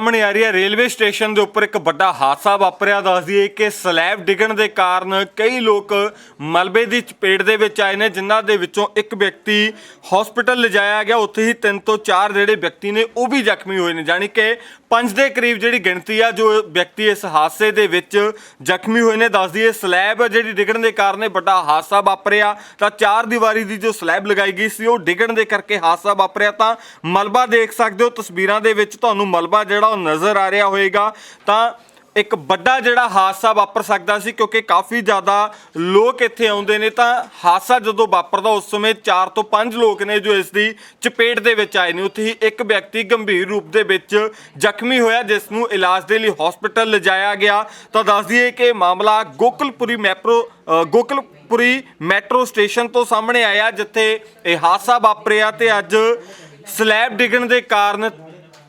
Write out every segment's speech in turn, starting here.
ਸਾਹਮਣੇ ਆ ਰਹੀ ਹੈ, ਰੇਲਵੇ ਸਟੇਸ਼ਨ ਦੇ ਉੱਪਰ ਇੱਕ ਵੱਡਾ ਹਾਦਸਾ ਵਾਪਰਿਆ। ਦੱਸ ਦਈਏ ਕਿ ਸਲੈਬ ਡਿੱਗਣ ਦੇ ਕਾਰਨ ਕਈ ਲੋਕ ਮਲਬੇ ਦੀ ਚਪੇਟ ਦੇ ਵਿੱਚ ਆਏ ਨੇ, ਜਿਨ੍ਹਾਂ ਦੇ ਵਿੱਚੋਂ ਇੱਕ ਵਿਅਕਤੀ ਹਸਪੀਟਲ ਲਿਜਾਇਆ ਗਿਆ। ਉੱਥੇ ਹੀ ਤਿੰਨ ਤੋਂ ਚਾਰ ਜਿਹੜੇ ਵਿਅਕਤੀ ਨੇ, ਉਹ ਵੀ ਜ਼ਖਮੀ ਹੋਏ ਨੇ। ਜਾਣੀ ਕਿ ਪੰਜ ਦੇ ਕਰੀਬ ਜਿਹੜੀ ਗਿਣਤੀ ਆ, ਜੋ ਵਿਅਕਤੀ ਇਸ ਹਾਦਸੇ ਦੇ ਵਿੱਚ ਜ਼ਖਮੀ ਹੋਏ ਨੇ ਦੱਸ ਦਈਏ ਸਲੈਬ ਜਿਹੜੀ ਡਿੱਗਣ ਦੇ ਕਾਰਨ ਇਹ ਵੱਡਾ ਹਾਦਸਾ ਵਾਪਰਿਆ। ਤਾਂ ਚਾਰ ਦੀਵਾਰੀ ਦੀ ਜੋ ਸਲੈਬ ਲਗਾਈ ਗਈ ਸੀ, ਉਹ ਡਿੱਗਣ ਦੇ ਕਰਕੇ ਹਾਦਸਾ ਵਾਪਰਿਆ। ਤਾਂ ਮਲਬਾ ਦੇਖ ਸਕਦੇ ਹੋ, ਤਸਵੀਰਾਂ ਦੇ ਵਿੱਚ ਤੁਹਾਨੂੰ ਮਲਬਾ ਜਿਹੜਾ ਉਹ ਨਜ਼ਰ ਆ ਰਿਹਾ ਹੋਏਗਾ। ਤਾਂ ਇੱਕ ਵੱਡਾ ਜਿਹੜਾ ਹਾਦਸਾ ਵਾਪਰ ਸਕਦਾ ਸੀ ਕਿਉਂਕਿ ਕਾਫੀ ਜ਼ਿਆਦਾ ਲੋਕ ਇੱਥੇ ਆਉਂਦੇ ਨੇ ਤਾਂ ਹਾਦਸਾ ਜਦੋਂ ਵਾਪਰਦਾ ਉਸ ਸਮੇਂ 4 ਤੋਂ 5 ਲੋਕ ਨੇ ਜੋ ਇਸ ਦੀ ਚਪੇਟ ਦੇ ਵਿੱਚ ਆਏ ਨੇ। ਉੱਥੇ ਹੀ ਇੱਕ ਵਿਅਕਤੀ ਗੰਭੀਰ ਰੂਪ ਦੇ ਵਿੱਚ ਜ਼ਖਮੀ ਹੋਇਆ ਜਿਸ ਨੂੰ ਇਲਾਜ ਦੇ ਲਈ ਹਸਪੀਟਲ ਲਿਜਾਇਆ ਗਿਆ। ਤਾਂ ਦੱਸ ਦਈਏ ਕਿ ਮਾਮਲਾ ਗੋਕਲਪੁਰੀ ਮੈਟਰੋ ਅ, ਗੋਕਲਪੁਰੀ ਮੈਟਰੋ ਸਟੇਸ਼ਨ ਤੋਂ ਸਾਹਮਣੇ ਆਇਆ ਜਿੱਥੇ ਇਹ ਹਾਦਸਾ ਵਾਪਰਿਆ ਤੇ ਅੱਜ ਸਲੈਬ ਡਿੱਗਣ ਦੇ ਕਾਰਨ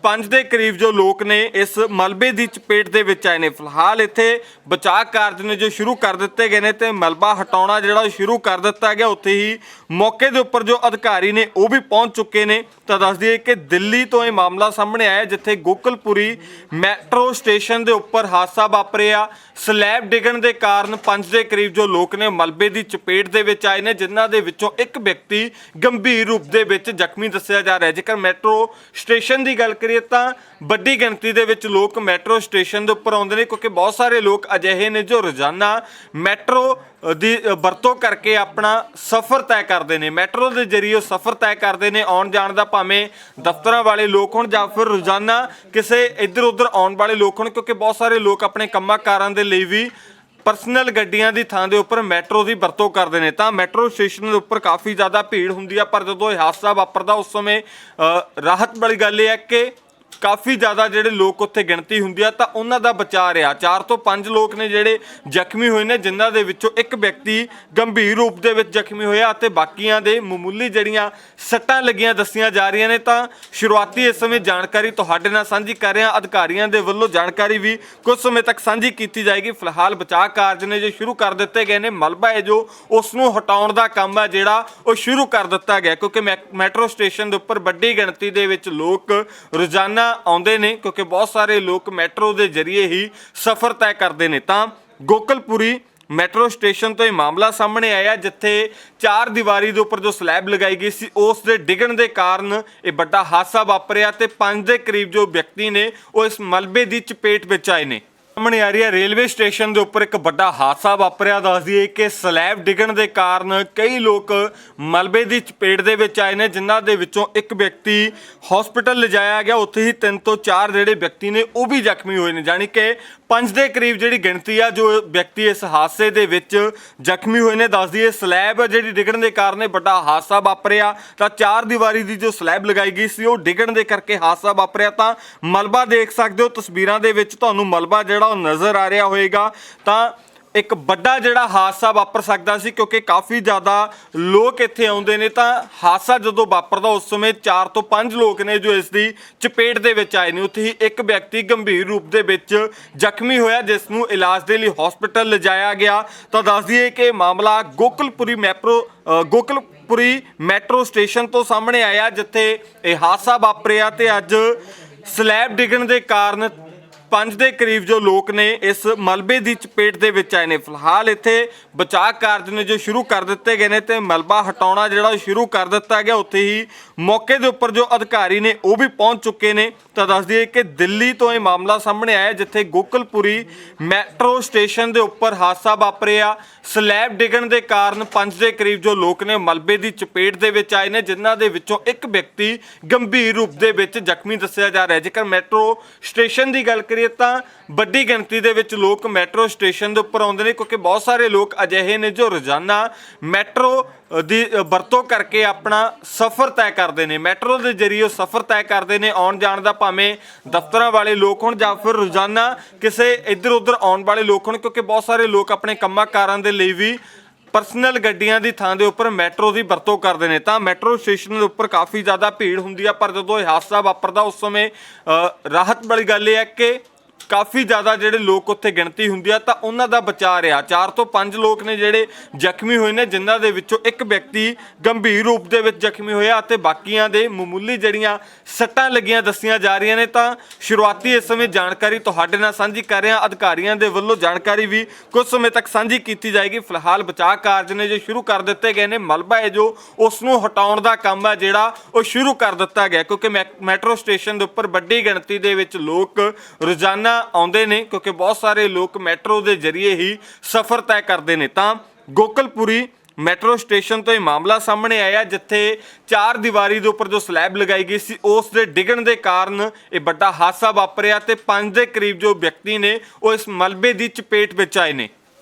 ਪੰਜ ਦੇ ਕਰੀਬ ਜੋ ਲੋਕ ਨੇ ਇਸ ਮਲਬੇ ਦੀ ਚਪੇਟ ਦੇ ਵਿੱਚ ਆਏ ਨੇ। ਫਿਲਹਾਲ ਇੱਥੇ ਬਚਾਅ ਕਾਰਜ ਨੇ ਜੋ ਸ਼ੁਰੂ ਕਰ ਦਿੱਤੇ ਗਏ ਨੇ ਤੇ ਮਲਬਾ ਹਟਾਉਣਾ ਜਿਹੜਾ ਉਹ ਸ਼ੁਰੂ ਕਰ ਦਿੱਤਾ ਗਿਆ। ਉੱਥੇ ਹੀ ਮੌਕੇ ਦੇ ਉੱਪਰ ਜੋ ਅਧਿਕਾਰੀ ਨੇ ਉਹ ਵੀ ਪਹੁੰਚ ਚੁੱਕੇ ਨੇ। ਤਾਂ ਦੱਸ ਦਈਏ ਕਿ ਦਿੱਲੀ ਤੋਂ ਇਹ ਮਾਮਲਾ ਸਾਹਮਣੇ ਆਇਆ ਜਿੱਥੇ ਗੋਕਲਪੁਰੀ ਮੈਟਰੋ ਸਟੇਸ਼ਨ ਦੇ ਉੱਪਰ ਹਾਦਸਾ ਵਾਪਰਿਆ। ਸਲੈਬ ਡਿੱਗਣ ਦੇ ਕਾਰਨ ਪੰਜ ਦੇ ਕਰੀਬ ਜੋ ਲੋਕ ਨੇ ਮਲਬੇ ਦੀ ਚਪੇਟ ਦੇ ਵਿੱਚ ਆਏ ਨੇ, ਜਿਨ੍ਹਾਂ ਦੇ ਵਿੱਚੋਂ ਇੱਕ ਵਿਅਕਤੀ ਗੰਭੀਰ ਰੂਪ ਦੇ ਵਿੱਚ ਜ਼ਖਮੀ ਦੱਸਿਆ ਜਾ ਰਿਹਾ ਜੇਕਰ ਮੈਟਰੋ ਸਟੇਸ਼ਨ ਦੀ ਗੱਲ ਕਰੀਏ ਤਾਂ ਵੱਡੀ ਗਿਣਤੀ ਦੇ ਵਿੱਚ ਲੋਕ ਮੈਟਰੋ ਸਟੇਸ਼ਨ ਦੇ ਉੱਪਰ ਆਉਂਦੇ ਨੇ, ਕਿਉਂਕਿ ਬਹੁਤ ਸਾਰੇ ਲੋਕ ਅਜਿਹੇ ਨੇ ਜੋ ਰੋਜ਼ਾਨਾ ਮੈਟਰੋ ਦੀ ਵਰਤੋਂ ਕਰਕੇ ਆਪਣਾ ਸਫ਼ਰ ਤੈਅ ਕਰਦੇ ਨੇ। ਮੈਟਰੋ ਦੇ ਜ਼ਰੀਏ ਸਫ਼ਰ ਤੈਅ ਕਰਦੇ ਨੇ, ਆਉਣ ਜਾਣ ਦਾ ਭਾਵੇਂ ਦਫ਼ਤਰਾਂ ਵਾਲੇ ਲੋਕ ਹੋਣ ਜਾਂ ਫਿਰ ਰੋਜ਼ਾਨਾ ਕਿਸੇ ਇੱਧਰ ਉੱਧਰ ਆਉਣ ਵਾਲੇ ਲੋਕ ਹੋਣ, ਕਿਉਂਕਿ ਬਹੁਤ ਸਾਰੇ ਲੋਕ ਆਪਣੇ ਕੰਮਾਂ ਕਾਰਾਂ ਦੇ ਲਈ ਵੀ ਪਰਸਨਲ ਗੱਡੀਆਂ ਦੀ ਥਾਂ ਦੇ ਉੱਪਰ ਮੈਟਰੋ ਦੀ ਵਰਤੋਂ ਕਰਦੇ ਨੇ। ਤਾਂ ਮੈਟਰੋ ਸਟੇਸ਼ਨ ਦੇ ਉੱਪਰ ਕਾਫੀ ਜ਼ਿਆਦਾ ਭੀੜ ਹੁੰਦੀ ਆ, ਪਰ ਜਦੋਂ ਇਹ ਹਾਦਸਾ ਵਾਪਰਦਾ ਉਸ ਸਮੇਂ ਰਾਹਤ ਵਾਲੀ ਗੱਲ ਇਹ ਹੈ ਕਿ ਕਾਫੀ ਜ਼ਿਆਦਾ ਜਿਹੜੇ ਲੋਕ ਉੱਥੇ ਗਿਣਤੀ ਹੁੰਦੀ ਆ, ਤਾਂ ਉਹਨਾਂ ਦਾ ਬਚਾਅ ਰਿਹਾ। 4 ਤੋਂ 5 ਲੋਕ ਨੇ ਜਿਹੜੇ ਜ਼ਖਮੀ ਹੋਏ ਨੇ, ਜਿਨ੍ਹਾਂ ਦੇ ਵਿੱਚੋਂ ਇੱਕ ਵਿਅਕਤੀ ਗੰਭੀਰ ਰੂਪ ਦੇ ਵਿੱਚ ਜ਼ਖਮੀ ਹੋਇਆ ਅਤੇ ਬਾਕੀਆਂ ਦੇ ਮਾਮੂਲੀ ਜਿਹੜੀਆਂ ਸੱਟਾਂ ਲੱਗੀਆਂ ਦੱਸੀਆਂ ਜਾ ਰਹੀਆਂ ਨੇ, ਤਾਂ ਸ਼ੁਰੂਆਤੀ ਇਸ ਸਮੇਂ ਜਾਣਕਾਰੀ ਤੁਹਾਡੇ ਨਾਲ ਸਾਂਝੀ ਕਰ ਰਹੇ। ਹਾਂ ਅਧਿਕਾਰੀਆਂ ਦੇ ਵੱਲੋਂ ਜਾਣਕਾਰੀ ਵੀ ਕੁਝ ਸਮੇਂ ਤੱਕ ਸਾਂਝੀ ਕੀਤੀ ਜਾਏਗੀ। ਫਿਲਹਾਲ ਬਚਾਅ ਕਾਰਜ ਨੇ ਜੋ ਸ਼ੁਰੂ ਕਰ ਦਿੱਤੇ ਗਏ ਨੇ, ਮਲਬਾ ਹੈ ਜੋ ਉਸ ਨੂੰ ਹਟਾਉਣ ਦਾ ਕੰਮ ਹੈ, ਜਿਹੜਾ ਉਹ ਸ਼ੁਰੂ ਕਰ ਦਿੱਤਾ ਗਿਆ। ਕਿਉਂਕਿ ਮੈ- ਮੈਟਰੋ ਸਟੇਸ਼ਨ ਦੇ ਉੱਪਰ ਵੱਡੀ ਗਿਣਤੀ ਦੇ ਵਿੱਚ ਲੋਕ ਰੋਜ਼ਾਨਾ ਆਉਂਦੇ ਨੇ, ਕਿਉਂਕਿ ਬਹੁਤ ਸਾਰੇ ਲੋਕ ਮੈਟਰੋ ਦੇ ਜ਼ਰੀਏ ਹੀ ਸਫ਼ਰ ਤੈਅ ਕਰਦੇ ਨੇ। ਤਾਂ ਗੋਕਲਪੁਰੀ ਮੈਟਰੋ ਸਟੇਸ਼ਨ ਤੋਂ ਇਹ ਮਾਮਲਾ ਸਾਹਮਣੇ ਆਇਆ, ਜਿੱਥੇ ਚਾਰ ਦੀਵਾਰੀ ਦੇ ਉੱਪਰ ਜੋ ਸਲੈਬ ਲਗਾਈ ਗਈ ਸੀ, ਉਸ ਦੇ ਡਿੱਗਣ ਦੇ ਕਾਰਨ ਇਹ ਵੱਡਾ ਹਾਦਸਾ ਵਾਪਰਿਆ ਤੇ ਪੰਜ ਦੇ ਕਰੀਬ ਜੋ ਵਿਅਕਤੀ ਨੇ, ਉਹ ਇਸ ਮਲਬੇ ਦੀ ਚਪੇਟ ਵਿੱਚ ਆਏ ਨੇ। ਸਾਹਮਣੇ ਆ ਰਹੀ ਹੈ, ਰੇਲਵੇ ਸਟੇਸ਼ਨ ਦੇ ਉੱਪਰ ਇੱਕ ਵੱਡਾ ਹਾਦਸਾ ਵਾਪਰਿਆ। ਦੱਸਦੀ ਦਈਏ ਕਿ ਸਲੈਬ ਡਿੱਗਣ ਦੇ ਕਾਰਨ ਕਈ ਲੋਕ ਮਲਬੇ ਦੀ ਚਪੇਟ ਦੇ ਵਿੱਚ ਆਏ ਨੇ, ਜਿਨ੍ਹਾਂ ਦੇ ਵਿੱਚੋਂ ਇੱਕ ਵਿਅਕਤੀ ਹਸਪੀਟਲ ਲਿਜਾਇਆ ਗਿਆ। ਉੱਥੇ ਹੀ ਤਿੰਨ ਤੋਂ ਚਾਰ ਜਿਹੜੇ ਵਿਅਕਤੀ ਨੇ, ਉਹ ਵੀ ਜ਼ਖਮੀ ਹੋਏ ਨੇ। ਜਾਣੀ ਕਿ ਪੰਜ ਦੇ ਕਰੀਬ ਜਿਹੜੀ ਗਿਣਤੀ ਆ, ਜੋ ਵਿਅਕਤੀ ਇਸ ਹਾਦਸੇ ਦੇ ਵਿੱਚ ਜ਼ਖਮੀ ਹੋਏ ਨੇ ਦੱਸ ਦਈਏ ਸਲੈਬ ਜਿਹੜੀ ਡਿੱਗਣ ਦੇ ਕਾਰਨ ਇਹ ਵੱਡਾ ਹਾਦਸਾ ਵਾਪਰਿਆ। ਤਾਂ ਚਾਰ ਦੀਵਾਰੀ ਦੀ ਜੋ ਸਲੈਬ ਲਗਾਈ ਗਈ ਸੀ, ਉਹ ਡਿੱਗਣ ਦੇ ਕਰਕੇ ਹਾਦਸਾ ਵਾਪਰਿਆ। ਤਾਂ ਮਲਬਾ ਦੇਖ ਸਕਦੇ ਹੋ, ਤਸਵੀਰਾਂ ਦੇ ਵਿੱਚ ਤੁਹਾਨੂੰ ਮਲਬਾ ਜਿਹੜਾ ਉਹ ਨਜ਼ਰ ਆ ਰਿਹਾ ਹੋਏਗਾ। ਤਾਂ ਇੱਕ ਵੱਡਾ ਜਿਹੜਾ ਹਾਦਸਾ ਵਾਪਰ ਸਕਦਾ ਸੀ ਕਿਉਂਕਿ ਕਾਫੀ ਜ਼ਿਆਦਾ ਲੋਕ ਇੱਥੇ ਆਉਂਦੇ ਨੇ ਤਾਂ ਹਾਦਸਾ ਜਦੋਂ ਵਾਪਰਦਾ ਉਸ ਸਮੇਂ 4 ਤੋਂ 5 ਲੋਕ ਨੇ ਜੋ ਇਸ ਦੀ ਚਪੇਟ ਦੇ ਵਿੱਚ ਆਏ ਨੇ। ਉੱਥੇ ਹੀ ਇੱਕ ਵਿਅਕਤੀ ਗੰਭੀਰ ਰੂਪ ਦੇ ਵਿੱਚ ਜ਼ਖਮੀ ਹੋਇਆ ਜਿਸ ਨੂੰ ਇਲਾਜ ਦੇ ਲਈ ਹਸਪੀਟਲ ਲਿਜਾਇਆ ਗਿਆ। ਤਾਂ ਦੱਸ ਦਈਏ ਕਿ ਮਾਮਲਾ ਗੋਕਲਪੁਰੀ ਮੈਟਰੋ ਅ, ਗੋਕਲਪੁਰੀ ਮੈਟਰੋ ਸਟੇਸ਼ਨ ਤੋਂ ਸਾਹਮਣੇ ਆਇਆ ਜਿੱਥੇ ਇਹ ਹਾਦਸਾ ਵਾਪਰਿਆ ਤੇ ਅੱਜ ਸਲੈਬ ਡਿੱਗਣ ਦੇ ਕਾਰਨ ਪੰਜ ਦੇ ਕਰੀਬ ਜੋ ਲੋਕ ਨੇ ਇਸ ਮਲਬੇ ਦੀ ਚਪੇਟ ਦੇ ਵਿੱਚ ਆਏ ਨੇ। ਫਿਲਹਾਲ ਇੱਥੇ ਬਚਾਅ ਕਾਰਜ ਨੇ ਜੋ ਸ਼ੁਰੂ ਕਰ ਦਿੱਤੇ ਗਏ ਨੇ ਤੇ ਮਲਬਾ ਹਟਾਉਣਾ ਜਿਹੜਾ ਉਹ ਸ਼ੁਰੂ ਕਰ ਦਿੱਤਾ ਗਿਆ। ਉੱਥੇ ਹੀ ਮੌਕੇ ਦੇ ਉੱਪਰ ਜੋ ਅਧਿਕਾਰੀ ਨੇ ਉਹ ਵੀ ਪਹੁੰਚ ਚੁੱਕੇ ਨੇ। ਤਾਂ ਦੱਸ ਦਈਏ ਕਿ ਦਿੱਲੀ ਤੋਂ ਇਹ ਮਾਮਲਾ ਸਾਹਮਣੇ ਆਇਆ ਜਿੱਥੇ ਗੋਕਲਪੁਰੀ ਮੈਟਰੋ ਸਟੇਸ਼ਨ ਦੇ ਉੱਪਰ ਹਾਦਸਾ ਵਾਪਰਿਆ। ਸਲੈਬ ਡਿੱਗਣ ਦੇ ਕਾਰਨ ਪੰਜ ਦੇ ਕਰੀਬ ਜੋ ਲੋਕ ਨੇ ਮਲਬੇ ਦੀ ਚਪੇਟ ਦੇ ਵਿੱਚ ਆਏ ਨੇ, ਜਿਨ੍ਹਾਂ ਦੇ ਵਿੱਚੋਂ ਇੱਕ ਵਿਅਕਤੀ ਗੰਭੀਰ ਰੂਪ ਦੇ ਵਿੱਚ ਜ਼ਖਮੀ ਦੱਸਿਆ ਜਾ ਰਿਹਾ ਜੇਕਰ ਮੈਟਰੋ ਸਟੇਸ਼ਨ ਦੀ ਗੱਲ ਕਰੀਏ ਤਾਂ ਵੱਡੀ ਗਿਣਤੀ ਦੇ ਵਿੱਚ ਲੋਕ ਮੈਟਰੋ ਸਟੇਸ਼ਨ ਦੇ ਉੱਪਰ ਆਉਂਦੇ ਨੇ, ਕਿਉਂਕਿ ਬਹੁਤ ਸਾਰੇ ਲੋਕ ਅਜਿਹੇ ਨੇ ਜੋ ਰੋਜ਼ਾਨਾ ਮੈਟਰੋ ਦੀ ਵਰਤੋਂ ਕਰਕੇ ਆਪਣਾ ਸਫ਼ਰ ਤੈਅ ਕਰਦੇ ਨੇ। ਮੈਟਰੋ ਦੇ ਜ਼ਰੀਏ ਉਹ ਸਫ਼ਰ ਤੈਅ ਕਰਦੇ ਨੇ, ਆਉਣ ਜਾਣ ਦਾ ਭਾਵੇਂ ਦਫ਼ਤਰਾਂ ਵਾਲੇ ਲੋਕ ਹੋਣ ਜਾਂ ਫਿਰ ਰੋਜ਼ਾਨਾ ਕਿਸੇ ਇੱਧਰ ਉੱਧਰ ਆਉਣ ਵਾਲੇ ਲੋਕ ਹੋਣ, ਕਿਉਂਕਿ ਬਹੁਤ ਸਾਰੇ ਲੋਕ ਆਪਣੇ ਕੰਮਾਂ ਕਾਰਾਂ ਦੇ ਲਈ ਵੀ ਪਰਸਨਲ ਗੱਡੀਆਂ ਦੀ ਥਾਂ ਦੇ ਉੱਪਰ ਮੈਟਰੋ ਦੀ ਵਰਤੋਂ ਕਰਦੇ ਨੇ। ਤਾਂ ਮੈਟਰੋ ਸਟੇਸ਼ਨ ਦੇ ਉੱਪਰ ਕਾਫੀ ਜ਼ਿਆਦਾ ਭੀੜ ਹੁੰਦੀ ਆ, ਪਰ ਜਦੋਂ ਇਹ ਹਾਦਸਾ ਵਾਪਰਦਾ, ਉਸ ਸਮੇਂ ਰਾਹਤ ਵਾਲੀ ਗੱਲ ਇਹ ਹੈ ਕਿ ਕਾਫੀ ਜ਼ਿਆਦਾ ਜਿਹੜੇ ਲੋਕ ਉੱਥੇ ਗਿਣਤੀ ਹੁੰਦੀ ਆ ਤਾਂ ਉਹਨਾਂ ਦਾ ਬਚਾਅ ਰਿਹਾ। 4 ਤੋਂ 5 ਲੋਕ ਨੇ ਜਿਹੜੇ ਜ਼ਖਮੀ ਹੋਏ ਨੇ, ਜਿਨ੍ਹਾਂ ਦੇ ਵਿੱਚੋਂ ਇੱਕ ਵਿਅਕਤੀ ਗੰਭੀਰ ਰੂਪ ਦੇ ਵਿੱਚ ਜ਼ਖਮੀ ਹੋਇਆ ਅਤੇ ਬਾਕੀਆਂ ਦੇ ਮਾਮੂਲੀ ਜਿਹੜੀਆਂ ਸੱਟਾਂ ਲੱਗੀਆਂ ਦੱਸੀਆਂ ਜਾ ਰਹੀਆਂ ਨੇ ਤਾਂ ਸ਼ੁਰੂਆਤੀ ਇਸ ਸਮੇਂ ਜਾਣਕਾਰੀ ਤੁਹਾਡੇ ਨਾਲ ਸਾਂਝੀ ਕਰ ਰਹੇ ਹਾਂ। ਅਧਿਕਾਰੀਆਂ ਦੇ ਵੱਲੋਂ ਜਾਣਕਾਰੀ ਵੀ ਕੁਝ ਸਮੇਂ ਤੱਕ ਸਾਂਝੀ ਕੀਤੀ ਜਾਏਗੀ। ਫਿਲਹਾਲ ਬਚਾਅ ਕਾਰਜ ਨੇ ਜੋ ਸ਼ੁਰੂ ਕਰ ਦਿੱਤੇ ਗਏ ਨੇ, ਮਲਬਾ ਹੈ ਜੋ ਉਸ ਨੂੰ ਹਟਾਉਣ ਦਾ ਕੰਮ ਹੈ ਜਿਹੜਾ ਉਹ ਸ਼ੁਰੂ ਕਰ ਦਿੱਤਾ ਗਿਆ। ਕਿਉਂਕਿ ਮੈ- ਮੈਟਰੋ ਸਟੇਸ਼ਨ ਦੇ ਉੱਪਰ ਵੱਡੀ ਗਿਣਤੀ ਦੇ ਵਿੱਚ ਲੋਕ ਰੋਜ਼ਾਨਾ ਆਉਂਦੇ ਨੇ ਕਿਉਂਕਿ ਬਹੁਤ ਸਾਰੇ ਲੋਕ ਮੈਟਰੋ ਦੇ ਜ਼ਰੀਏ ਹੀ ਸਫ਼ਰ ਤੈਅ ਕਰਦੇ ਨੇ। ਤਾਂ ਗੋਕਲਪੁਰੀ ਮੈਟਰੋ ਸਟੇਸ਼ਨ ਤੋਂ ਇਹ ਮਾਮਲਾ ਸਾਹਮਣੇ ਆਇਆ ਜਿੱਥੇ ਚਾਰ ਦੀਵਾਰੀ ਦੇ ਉੱਪਰ ਜੋ ਸਲੈਬ ਲਗਾਈ ਗਈ ਸੀ, ਉਸ ਦੇ ਡਿੱਗਣ ਦੇ ਕਾਰਨ ਇਹ ਵੱਡਾ ਹਾਦਸਾ ਵਾਪਰਿਆ ਤੇ ਪੰਜ ਦੇ ਕਰੀਬ ਜੋ ਵਿਅਕਤੀ ਨੇ, ਉਹ ਇਸ ਮਲਬੇ ਦੀ ਚਪੇਟ ਵਿੱਚ ਆਏ ਨੇ।